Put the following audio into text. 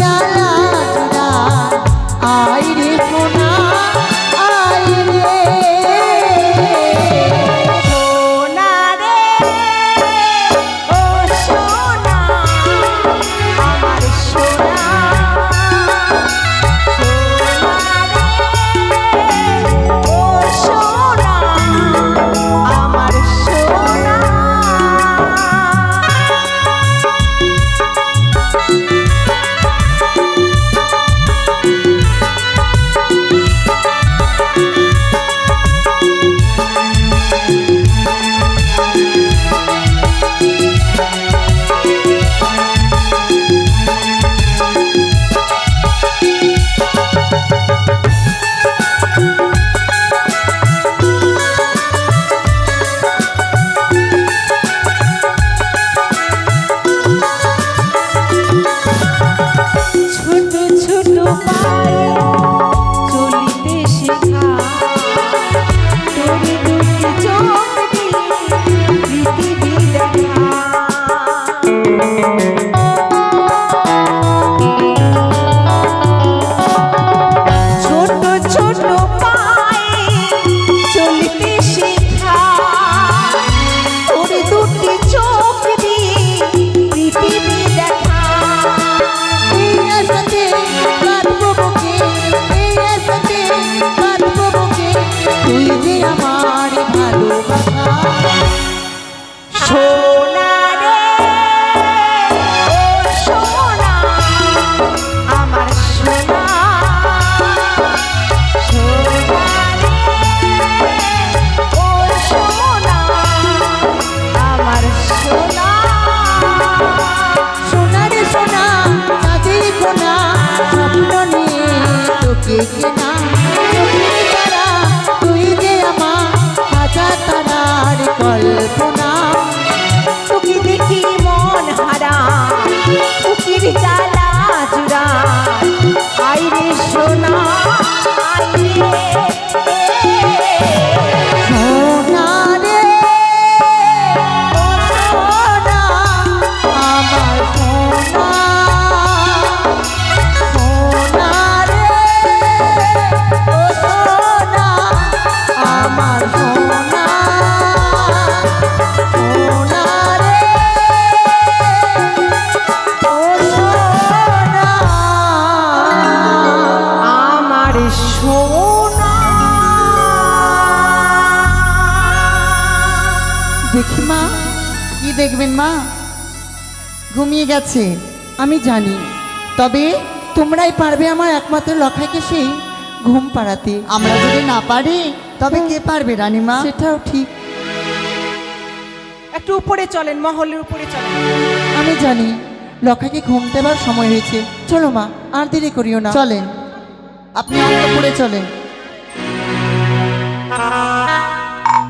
जाना না দেখি মা কি দেখবেন মা? ঘুমিয়ে গেছে আমি জানি। তবে তোমরাই পারবে আমার একমাত্র লখাইকে সেই ঘুম পাড়াতে। আমরা যদি না পারি তবে কে পারবে রানীমা সেটাও ঠিক। একটু উপরে চলেন মহলের উপরে চলেন। আমি জানি লক্ষাকে ঘুম দেবার সময় হয়েছে। চলো মা আর দেরি করিও না। চলেন। আপনি অন্তপুরে চলেন।